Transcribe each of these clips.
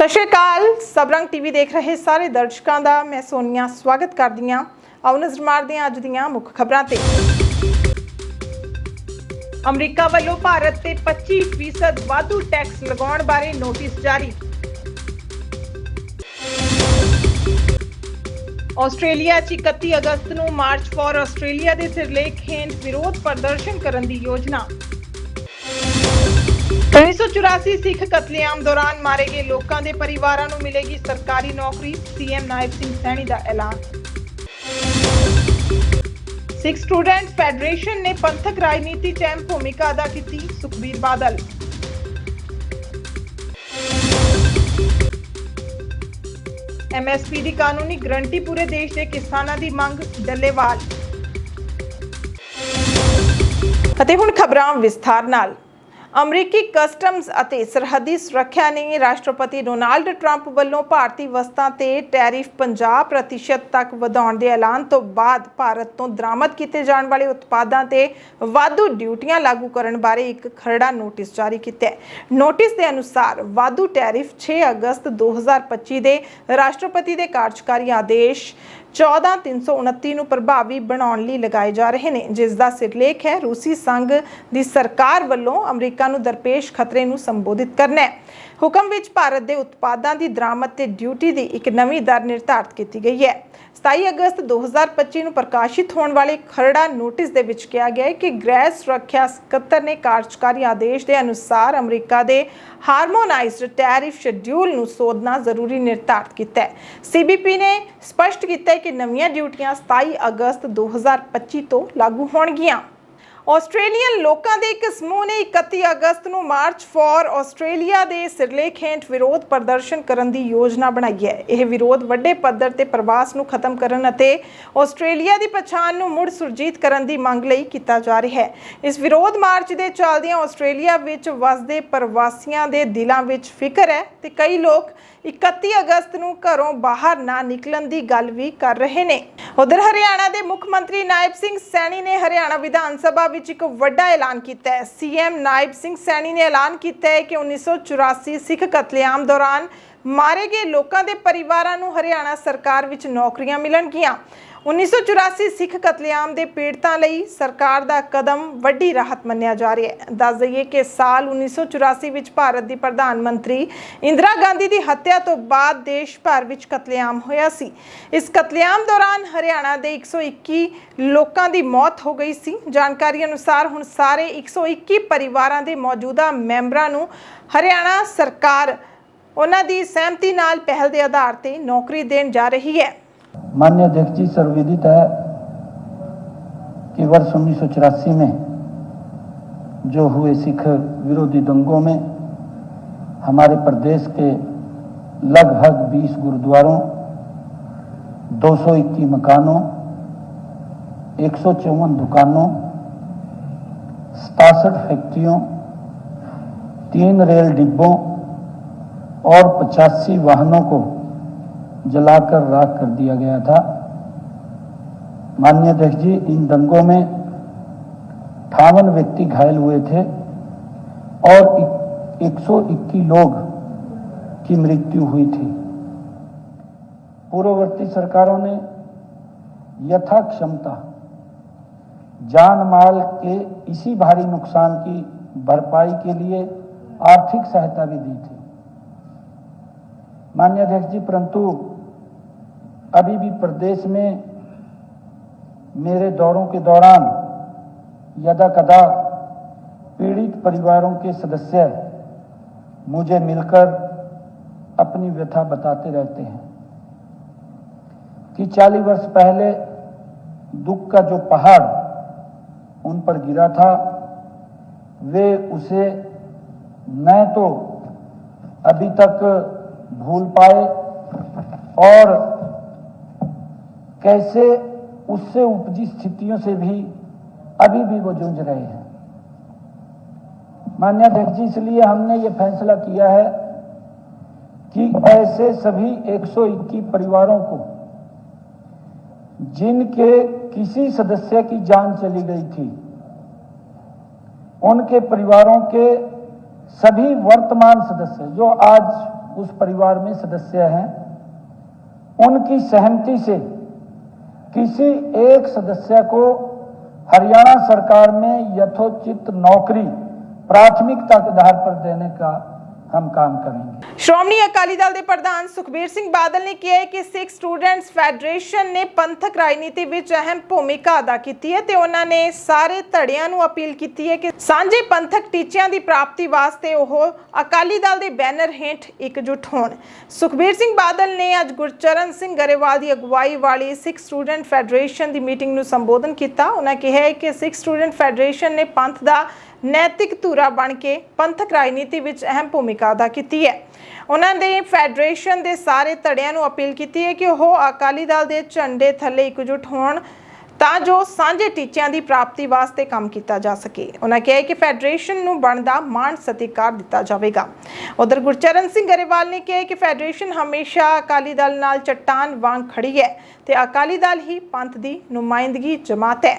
ਸਤਿ ਸ਼੍ਰੀ ਅਕਾਲ। ਸਬਰੰਗ ਟੀਵੀ ਦੇਖ ਰਹੇ ਸਾਰੇ ਦਰਸ਼ਕਾਂ ਦਾ ਮੈਂ ਸੋਨੀਆ ਸਵਾਗਤ ਕਰਦੀ ਹਾਂ। ਆਓ ਨਜ਼ਰ ਮਾਰਦੇ ਹਾਂ ਅੱਜ ਦੀਆਂ ਮੁੱਖ ਖਬਰਾਂ ਤੇ। ਅਮਰੀਕਾ ਵੱਲੋਂ ਭਾਰਤ ਤੇ 25% ਵਾਧੂ ਟੈਕਸ ਲਗਾਉਣ ਬਾਰੇ ਨੋਟਿਸ ਜਾਰੀ। ਆਸਟ੍ਰੇਲੀਆ 'ਚ 31 ਅਗਸਤ ਨੂੰ ਮਾਰਚ ਫਾਰ ਆਸਟ੍ਰੇਲੀਆ ਦੇ ਸਿਰਲੇਖ ਹੇਠ ਵਿਰੋਧ ਪ੍ਰਦਰਸ਼ਨ ਕਰਨ ਦੀ ਯੋਜਨਾ। 1984 ਸਿੱਖ ਕਤਲੇਆਮ ਦੌਰਾਨ ਮਾਰੇ ਗਏ ਲੋਕਾਂ ਦੇ ਪਰਿਵਾਰਾਂ ਨੂੰ ਮਿਲੇਗੀ ਸਰਕਾਰੀ ਨੌਕਰੀ, ਸੀਐਮ ਨਾਇਬ ਸਿੰਘ ਸੈਣੀ ਦਾ ਐਲਾਨ। ਸਿੱਖ ਸਟੂਡੈਂਟ ਫੈਡਰੇਸ਼ਨ ਨੇ ਪੰਥਕ ਰਾਜਨੀਤੀ 'ਚ ਅਹਿਮ ਭੂਮਿਕਾ ਅਦਾ ਕੀਤੀ, ਸੁਖਬੀਰ ਬਾਦਲ। ਐਮਐਸਪੀ ਦੀ ਕਾਨੂੰਨੀ ਗਰੰਟੀ ਪੂਰੇ ਦੇਸ਼ ਦੇ ਕਿਸਾਨਾਂ ਦੀ ਮੰਗ, ਡੱਲੇਵਾਲ। ਅਤੇ ਹੁਣ ਖਬਰਾਂ ਵਿਸਥਾਰ ਨਾਲ। ਅਮਰੀਕੀ ਕਸਟਮਸ ਅਤੇ ਸਰਹੱਦੀ ਸੁਰੱਖਿਆ ਨੇ ਰਾਸ਼ਟਰਪਤੀ ਡੋਨਾਲਡ ਟਰੰਪ ਵੱਲੋਂ ਭਾਰਤੀ ਵਸਤਾਂ ਤੇ ਟੈਰਿਫ 50% ਤੱਕ ਵਧਾਉਣ ਦੇ ਐਲਾਨ ਤੋਂ ਬਾਅਦ ਭਾਰਤ ਤੋਂ ਦਰਾਮਦ ਕੀਤੇ ਜਾਣ ਵਾਲੇ ਉਤਪਾਦਾਂ ਤੇ ਵਾਧੂ ਡਿਊਟੀਆਂ ਲਾਗੂ ਕਰਨ ਬਾਰੇ ਇੱਕ ਖਰੜਾ ਨੋਟਿਸ ਜਾਰੀ ਕੀਤਾ ਹੈ। ਨੋਟਿਸ ਦੇ ਅਨੁਸਾਰ ਵਾਧੂ ਟੈਰਿਫ 6 ਅਗਸਤ 2025 ਦੇ ਰਾਸ਼ਟਰਪਤੀ ਦੇ ਕਾਰਜਕਾਰੀ ਆਦੇਸ਼ 14329 ਨੂੰ ਪ੍ਰਭਾਵੀ ਬਣਾਉਣ ਲਈ ਲਗਾਏ ਜਾ ਰਹੇ ਨੇ, ਜਿਸ ਦਾ ਸਿਰਲੇਖ ਹੈ ਰੂਸੀ ਸੰਘ ਦੀ ਸਰਕਾਰ ਵੱਲੋਂ ਅਮਰੀਕਾ ਨੂੰ ਦਰਪੇਸ਼ ਖਤਰੇ ਨੂੰ ਸੰਬੋਧਿਤ ਕਰਨਾ ਹੈ। ਹੁਕਮ ਵਿੱਚ ਭਾਰਤ ਦੇ ਉਤਪਾਦਾਂ ਦੀ ਦਰਾਮਦ ਤੇ ਡਿਊਟੀ ਦੀ ਇੱਕ ਨਵੀਂ ਦਰ ਨਿਰਧਾਰਤ ਕੀਤੀ ਗਈ ਹੈ। 27 ਅਗਸਤ 2025 ਨੂੰ ਪ੍ਰਕਾਸ਼ਿਤ ਹੋਣ ਵਾਲੇ ਖਰੜਾ ਨੋਟਿਸ ਦੇ ਵਿੱਚ ਕਿਹਾ ਗਿਆ ਹੈ ਕਿ ਗ੍ਰਹਿ ਸੁਰੱਖਿਆ ਸਕੱਤਰ ਨੇ ਕਾਰਜਕਾਰੀ ਆਦੇਸ਼ ਦੇ ਅਨੁਸਾਰ ਅਮਰੀਕਾ ਦੇ ਹਾਰਮੋਨਾਈਜ਼ਡ ਟੈਰਿਫ ਸ਼ੈਡਿਊਲ ਨੂੰ ਸੋਧਣਾ ਜ਼ਰੂਰੀ ਨਿਰਧਾਰਤ ਕੀਤਾ ਹੈ। ਸੀਬੀਪੀ ਨੇ ਸਪਸ਼ਟ ਕੀਤਾ ਹੈ ਕਿ ਨਵੀਆਂ ਡਿਊਟੀਆਂ 27 ਅਗਸਤ 2025 ਤੋਂ ਲਾਗੂ ਹੋਣਗੀਆਂ। ਆਸਟ੍ਰੇਲੀਅਨ ਲੋਕਾਂ ਦੇ ਇੱਕ ਸਮੂਹ ਨੇ 31 ਅਗਸਤ ਨੂੰ ਮਾਰਚ ਫਾਰ ਆਸਟ੍ਰੇਲੀਆ ਦੇ ਸਿਰਲੇਖ ਹੇਠ ਵਿਰੋਧ ਪ੍ਰਦਰਸ਼ਨ ਕਰਨ ਦੀ ਯੋਜਨਾ ਬਣਾਈ ਹੈ। ਇਹ ਵਿਰੋਧ ਵੱਡੇ ਪੱਧਰ ਤੇ ਪ੍ਰਵਾਸ ਨੂੰ ਖਤਮ ਕਰਨ ਅਤੇ ਆਸਟ੍ਰੇਲੀਆ ਦੀ ਪਛਾਣ ਨੂੰ ਮੁੜ ਸੁਰਜੀਤ ਕਰਨ ਦੀ ਮੰਗ ਲਈ ਕੀਤਾ ਜਾ ਰਿਹਾ ਹੈ। ਇਸ ਵਿਰੋਧ ਮਾਰਚ ਦੇ ਚੱਲਦਿਆਂ ਆਸਟ੍ਰੇਲੀਆ ਵਿੱਚ ਵਸਦੇ ਪ੍ਰਵਾਸੀਆਂ ਦੇ ਦਿਲਾਂ ਵਿੱਚ ਫਿਕਰ ਹੈ ਤੇ ਕਈ ਲੋਕ 31 ਅਗਸਤ ਨੂੰ ਘਰੋਂ ਬਾਹਰ ਨਾ ਨਿਕਲਣ ਦੀ ਗੱਲ ਵੀ ਕਰ ਰਹੇ ਨੇ। ਉਧਰ ਹਰਿਆਣਾ ਦੇ ਮੁੱਖ ਮੰਤਰੀ ਨਾਇਬ ਸਿੰਘ ਸੈਣੀ ਨੇ ਹਰਿਆਣਾ ਵਿਧਾਨ ਸਭਾ ਵਿੱਚ ਇੱਕ ਵੱਡਾ ਐਲਾਨ ਕੀਤਾ ਹੈ। ਸੀਐਮ ਨਾਇਬ ਸਿੰਘ ਸੈਣੀ ਨੇ ਐਲਾਨ ਕੀਤਾ ਹੈ ਕਿ 1984 ਸਿੱਖ ਕਤਲੇਆਮ ਦੌਰਾਨ ਮਾਰੇ ਗਏ ਲੋਕਾਂ ਦੇ ਪਰਿਵਾਰਾਂ ਨੂੰ ਹਰਿਆਣਾ ਸਰਕਾਰ ਵਿੱਚ ਨੌਕਰੀਆਂ ਮਿਲਣਗੀਆਂ। 1984 ਸਿੱਖ ਕਤਲੇਆਮ ਦੇ ਪੀੜਤਾਂ ਲਈ ਸਰਕਾਰ ਦਾ ਕਦਮ ਵੱਡੀ ਰਾਹਤ ਮੰਨਿਆ ਜਾ ਰਿਹਾ ਹੈ। ਦੱਸ ਦਈਏ ਕਿ ਸਾਲ 1984 ਵਿੱਚ ਭਾਰਤ ਦੀ ਪ੍ਰਧਾਨ ਮੰਤਰੀ ਇੰਦਰਾ ਗਾਂਧੀ ਦੀ ਹੱਤਿਆ ਤੋਂ ਬਾਅਦ ਦੇਸ਼ ਭਰ ਵਿੱਚ ਕਤਲੇਆਮ ਹੋਇਆ ਸੀ। ਇਸ ਕਤਲੇਆਮ ਦੌਰਾਨ ਹਰਿਆਣਾ ਦੇ 121 ਲੋਕਾਂ ਦੀ ਮੌਤ ਹੋ ਗਈ ਸੀ। ਜਾਣਕਾਰੀ ਅਨੁਸਾਰ ਹੁਣ ਸਾਰੇ 121 ਪਰਿਵਾਰਾਂ ਦੇ ਮੌਜੂਦਾ ਮੈਂਬਰਾਂ ਨੂੰ ਹਰਿਆਣਾ ਸਰਕਾਰ ਉਹਨਾਂ ਦੀ ਸਹਿਮਤੀ ਨਾਲ ਪਹਿਲ ਦੇ ਆਧਾਰ ਤੇ ਨੌਕਰੀ ਦੇਣ ਜਾ ਰਹੀ ਹੈ। मान्य अध्यक्ष जी, सर्वविदित है कि वर्ष उन्नीस सौ चौरासी में जो हुए सिख विरोधी दंगों में हमारे प्रदेश के लगभग 20 गुरुद्वारों 221 मकानों, एक सौ चौवन दुकानों, सतासठ फैक्ट्रियों, तीन रेल डिब्बों और पचासी वाहनों को जलाकर राख कर दिया गया था। माननीय अध्यक्ष जी, इन दंगों में अठावन व्यक्ति घायल हुए थे और 121 लोग की मृत्यु हुई थी। पूर्ववर्ती सरकारों ने यथा क्षमता जान माल के इसी भारी नुकसान की भरपाई के लिए आर्थिक सहायता भी दी थी। मान्य अध्यक्ष जी, परंतु अभी भी प्रदेश में मेरे दौरों के दौरान यदा कदा पीड़ित परिवारों के सदस्य मुझे मिलकर अपनी व्यथा बताते रहते हैं कि 40 वर्ष पहले दुख का जो पहाड़ उन पर गिरा था, वे उसे न तो अभी तक भूल पाए और कैसे उससे उपजी स्थितियों से भी अभी भी वो जूझ रहे हैं। मान्य अध्यक्ष जी, इसलिए हमने ये फैसला किया है कि ऐसे सभी 121 परिवारों को, जिनके किसी सदस्य की जान चली गई थी, उनके परिवारों के सभी वर्तमान सदस्य, जो आज उस परिवार में सदस्य हैं, उनकी सहमति से किसी एक सदस्य को हरियाणा सरकार में यथोचित नौकरी प्राथमिकता के आधार पर देने का हम काम करेंगे ਸ਼੍ਰੋਮਣੀ ਅਕਾਲੀ ਦਲ ਦੇ ਪ੍ਰਧਾਨ ਸੁਖਬੀਰ ਸਿੰਘ ਬਾਦਲ ਨੇ ਕਿਹਾ ਹੈ ਕਿ ਸਿੱਖ ਸਟੂਡੈਂਟਸ ਫੈਡਰੇਸ਼ਨ ਨੇ ਪੰਥਕ ਰਾਜਨੀਤੀ ਵਿੱਚ ਅਹਿਮ ਭੂਮਿਕਾ ਅਦਾ ਕੀਤੀ ਹੈ ਤੇ ਉਹਨਾਂ ਨੇ ਸਾਰੇ ਧੜਿਆਂ ਨੂੰ ਅਪੀਲ ਕੀਤੀ ਹੈ ਕਿ ਸਾਂਝੇ ਪੰਥਕ ਟੀਚਿਆਂ ਦੀ ਪ੍ਰਾਪਤੀ ਵਾਸਤੇ ਉਹ ਅਕਾਲੀ ਦਲ ਦੇ ਬੈਨਰ ਹੇਠ ਇਕਜੁੱਟ ਹੋਣ ਸੁਖਬੀਰ ਸਿੰਘ ਬਾਦਲ ਨੇ ਅੱਜ ਗੁਰਚਰਨ ਸਿੰਘ ਗਰੇਵਾਲ ਦੀ ਅਗਵਾਈ ਵਾਲੀ ਸਿੱਖ ਸਟੂਡੈਂਟ ਫੈਡਰੇਸ਼ਨ ਦੀ ਮੀਟਿੰਗ ਨੂੰ ਸੰਬੋਧਨ ਕੀਤਾ ਉਹਨਾਂ ਕਿਹਾ ਹੈ ਕਿ ਸਿੱਖ ਸਟੂਡੈਂਟ ਫੈਡਰੇਸ਼ਨ ਨੇ ਪੰਥ ਦਾ ਨੈਤਿਕ ਧੁਰਾ ਬਣ ਕੇ ਪੰਥਕ ਰਾਜਨੀਤੀ ਵਿੱਚ ਅਹਿਮ ਭੂਮਿਕਾ ਅਦਾ ਕੀਤੀ ਹੈ। ਉਹਨਾਂ ਦੇ ਫੈਡਰੇਸ਼ਨ ਦੇ ਸਾਰੇ ਧੜਿਆਂ ਨੂੰ ਅਪੀਲ ਕੀਤੀ ਹੈ ਕਿ ਉਹ ਅਕਾਲੀ ਦਲ ਦੇ ਝੰਡੇ ਥੱਲੇ ਇਕਜੁੱਟ ਹੋਣ ਤਾਂ ਜੋ ਸਾਂਝੇ ਟੀਚਿਆਂ ਦੀ ਪ੍ਰਾਪਤੀ ਵਾਸਤੇ ਕੰਮ ਕੀਤਾ ਜਾ ਸਕੇ। ਉਹਨਾਂ ਕਿਹਾ ਕਿ ਫੈਡਰੇਸ਼ਨ ਨੂੰ ਬਣਦਾ ਮਾਣ ਸਤਿਕਾਰ ਦਿੱਤਾ ਜਾਵੇਗਾ। ਉਧਰ ਗੁਰਚਰਨ ਸਿੰਘ ਗਰੇਵਾਲ ਨੇ ਕਿਹਾ ਕਿ ਫੈਡਰੇਸ਼ਨ ਹਮੇਸ਼ਾ ਅਕਾਲੀ ਦਲ ਨਾਲ ਚੱਟਾਨ ਵਾਂਗ ਖੜੀ ਹੈ ਤੇ ਅਕਾਲੀ ਦਲ ਹੀ ਪੰਥ ਦੀ ਨੁਮਾਇੰਦਗੀ ਜਮਾਤ ਹੈ।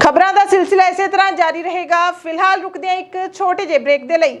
ਖਬਰਾਂ ਦਾ ਸਿਲਸਿਲਾ ਇਸੇ ਤਰ੍ਹਾਂ ਜਾਰੀ ਰਹੇਗਾ। ਫਿਲਹਾਲ ਰੁਕਦੇ ਹਾਂ ਇੱਕ ਛੋਟੇ ਜਿਹੇ ਬ੍ਰੇਕ ਦੇ ਲਈ।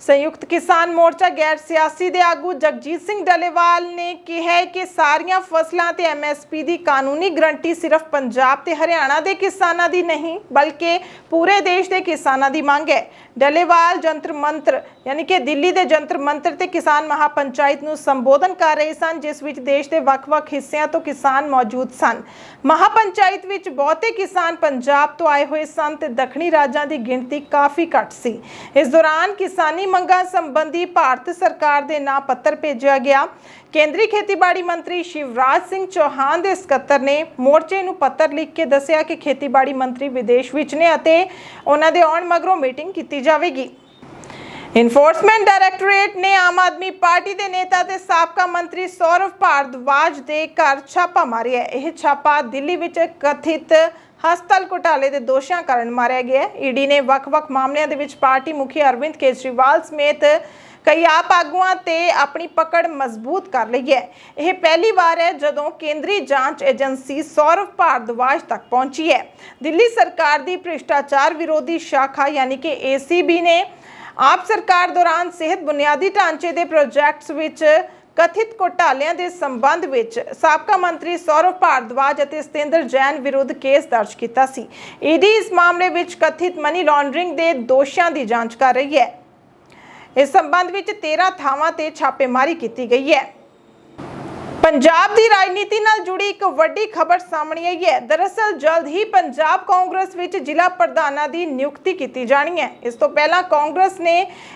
ਸੰਯੁਕਤ ਕਿਸਾਨ ਮੋਰਚਾ ਗੈਰ ਸਿਆਸੀ ਦੇ ਆਗੂ ਜਗਜੀਤ ਸਿੰਘ ਡਲੇਵਾਲ ਨੇ ਕਿਹਾ ਕਿ ਸਾਰੀਆਂ ਫਸਲਾਂ ਤੇ ਐਮਐਸਪੀ ਦੀ ਕਾਨੂੰਨੀ ਗਰੰਟੀ ਸਿਰਫ ਪੰਜਾਬ ਤੇ ਹਰਿਆਣਾ ਦੇ ਕਿਸਾਨਾਂ ਦੀ ਨਹੀਂ, ਬਲਕਿ ਪੂਰੇ ਦੇਸ਼ ਦੇ ਕਿਸਾਨਾਂ ਦੀ ਮੰਗ ਹੈ। ਡਲੇਵਾਲ ਜੰਤਰ ਮੰਤਰ, ਯਾਨੀ ਕਿ ਦਿੱਲੀ ਦੇ ਜੰਤਰ ਮੰਤਰ ਤੇ ਕਿਸਾਨ ਮਹਾਪੰਚਾਇਤ ਨੂੰ ਸੰਬੋਧਨ ਕਰ ਰਹੇ ਸਨ, ਜਿਸ ਵਿੱਚ ਦੇਸ਼ ਦੇ ਵੱਖ-ਵੱਖ ਹਿੱਸਿਆਂ ਤੋਂ ਕਿਸਾਨ ਮੌਜੂਦ ਸਨ। ਮਹਾਪੰਚਾਇਤ ਵਿੱਚ ਬਹੁਤੇ ਕਿਸਾਨ ਪੰਜਾਬ ਤੋਂ ਆਏ ਹੋਏ ਸਨ ਤੇ ਦੱਖਣੀ ਰਾਜਾਂ ਦੀ ਗਿਣਤੀ ਕਾਫੀ ਘੱਟ ਸੀ। ਇਸ ਦੌਰਾਨ ਕਿਸਾਨੀ ਮੰਗਾਂ ਸੰਬੰਧੀ ਭਾਰਤ ਸਰਕਾਰ ਦੇ ਨਾਂ ਪੱਤਰ ਭੇਜਿਆ ਗਿਆ। ਕੇਂਦਰੀ ਖੇਤੀਬਾੜੀ ਮੰਤਰੀ ਸ਼ਿਵਰਾਜ ਸਿੰਘ ਚੌਹਾਨ ਦੇ ਸਕੱਤਰ ਨੇ ਮੋਰਚੇ ਨੂੰ ਪੱਤਰ ਲਿਖ ਕੇ ਦੱਸਿਆ ਕਿ ਖੇਤੀਬਾੜੀ ਮੰਤਰੀ ਵਿਦੇਸ਼ ਵਿੱਚ ਨੇ ਅਤੇ ਉਹਨਾਂ ਦੇ ਆਉਣ ਮਗਰੋਂ ਮੀਟਿੰਗ ਕੀਤੀ ਜਾਵੇਗੀ। ਇਨਫੋਰਸਮੈਂਟ ਡਾਇਰੈਕਟੋਰੇਟ ਨੇ ਆਮ ਆਦਮੀ ਪਾਰਟੀ ਦੇ ਨੇਤਾ ਤੇ ਸਾਬਕਾ ਮੰਤਰੀ ਸੌਰਵ ਭਾਰਦਵਾਜ ਦੇ ਘਰ ਛਾਪਾ ਮਾਰਿਆ। ਇਹ ਛਾਪਾ ਦਿੱਲੀ ਵਿੱਚ ਕਥਿਤ ਹਸਪਤਾਲ ਘੁਟਾਲੇ ਦੇ ਦੋਸ਼ਾਂ ਕਾਰਨ ਮਾਰਿਆ ਗਿਆ ਈਡੀ ਨੇ ਵੱਖ-ਵੱਖ ਮਾਮਲਿਆਂ ਦੇ ਵਿੱਚ ਪਾਰਟੀ ਮੁਖੀ ਅਰਵਿੰਦ ਕੇਜਰੀਵਾਲ ਸਮੇਤ ਕਈ ਆਪ ਆਗੂਆਂ ਤੇ ਆਪਣੀ ਪਕੜ ਮਜ਼ਬੂਤ ਕਰ ਲਈ ਹੈ। ਇਹ ਪਹਿਲੀ ਵਾਰ ਹੈ ਜਦੋਂ ਕੇਂਦਰੀ ਜਾਂਚ ਏਜੰਸੀ ਸੌਰਵ ਭਾਰਦਵਾਜ ਤੱਕ ਪਹੁੰਚੀ ਹੈ। ਦਿੱਲੀ ਸਰਕਾਰ ਦੀ ਭ੍ਰਿਸ਼ਟਾਚਾਰ ਵਿਰੋਧੀ ਸ਼ਾਖਾ ਯਾਨੀ ਕਿ ਏਸੀਬੀ ਨੇ ਆਪ ਸਰਕਾਰ ਦੌਰਾਨ ਸਿਹਤ ਬੁਨਿਆਦੀ ਢਾਂਚੇ ਦੇ ਪ੍ਰੋਜੈਕਟਸ ਵਿੱਚ ਕਥਿਤ ਘੋਟਾਲਿਆਂ ਦੇ ਸੰਬੰਧ ਵਿੱਚ ਸਾਬਕਾ ਮੰਤਰੀ ਸੌਰਵ ਭਾਰਦਵਾਜ ਅਤੇ ਸਤਿੰਦਰ ਜੈਨ ਵਿਰੁੱਧ ਕੇਸ ਦਰਜ ਕੀਤਾ ਸੀ। ਈਡੀ ਇਸ ਮਾਮਲੇ ਵਿੱਚ ਕਥਿਤ ਮਨੀ ਲਾਂਡਰਿੰਗ ਦੇ ਦੋਸ਼ਾਂ ਦੀ ਜਾਂਚ ਕਰ ਰਹੀ ਹੈ। ਇਸ ਸੰਬੰਧ ਵਿੱਚ 13 ਥਾਵਾਂ ਤੇ ਛਾਪੇਮਾਰੀ ਕੀਤੀ ਗਈ ਹੈ। ਪੰਜਾਬ ਦੀ ਰਾਜਨੀਤੀ ਨਾਲ ਜੁੜੀ ਇੱਕ ਵੱਡੀ ਖਬਰ ਸਾਹਮਣੇ ਆਈ ਹੈ। ਦਰਅਸਲ, ਜਲਦ ਹੀ ਪੰਜਾਬ ਕਾਂਗਰਸ ਵਿੱਚ ਜ਼ਿਲ੍ਹਾ ਪ੍ਰਧਾਨਾਂ ਦੀ ਨਿਯੁਕਤੀ ਕੀਤੀ ਜਾਣੀ ਹੈ। ਇਸ ਤੋਂ ਪਹਿਲਾਂ ਕਾਂਗਰਸ ਨੇ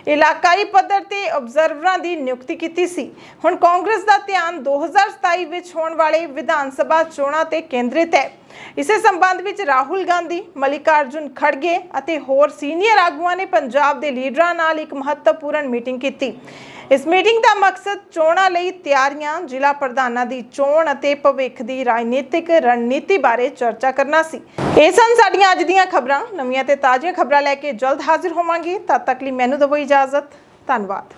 ਇਲਾਕਾਈ ਪੱਧਰ ਤੇ ਆਬਜ਼ਰਵਰਾਂ ਦੀ ਨਿਯੁਕਤੀ ਕੀਤੀ ਸੀ। ਹੁਣ ਕਾਂਗਰਸ ਦਾ ਧਿਆਨ 2027 ਵਿੱਚ ਹੋਣ ਵਾਲੇ ਵਿਧਾਨ ਸਭਾ ਚੋਣਾਂ ਤੇ ਕੇਂਦਰਿਤ ਹੈ। ਇਸੇ ਸੰਬੰਧ ਵਿੱਚ ਰਾਹੁਲ ਗਾਂਧੀ, ਮਲਿਕਾਰਜੁਨ ਖੜਗੇ ਅਤੇ ਹੋਰ ਸੀਨੀਅਰ ਆਗੂਆਂ ਨੇ ਪੰਜਾਬ ਦੇ ਲੀਡਰਾਂ ਨਾਲ ਇੱਕ ਮਹੱਤਵਪੂਰਨ ਮੀਟਿੰਗ ਕੀਤੀ। ਇਸ ਮੀਟਿੰਗ ਦਾ ਮਕਸਦ ਚੋਣਾਂ ਲਈ ਤਿਆਰੀਆਂ, ਜ਼ਿਲ੍ਹਾ ਪ੍ਰਧਾਨਾਂ ਦੀ ਚੋਣ ਅਤੇ ਭਵਿੱਖ ਦੀ ਰਾਜਨੀਤਿਕ ਰਣਨੀਤੀ ਬਾਰੇ ਚਰਚਾ ਕਰਨਾ ਸੀ। ਇਹ ਸਨ ਸਾਡੀਆਂ ਅੱਜ ਦੀਆਂ ਖਬਰਾਂ। ਨਵੀਆਂ ਤੇ ਤਾਜ਼ੀਆਂ ਖਬਰਾਂ ਲੈ ਕੇ ਜਲਦ ਹਾਜ਼ਰ ਹੋਵਾਂਗੇ। ਤਦ ਤੱਕ ਲਈ ਮੈਨੂੰ ਦਿਓ ਇਜਾਜ਼ਤ। ਧੰਨਵਾਦ।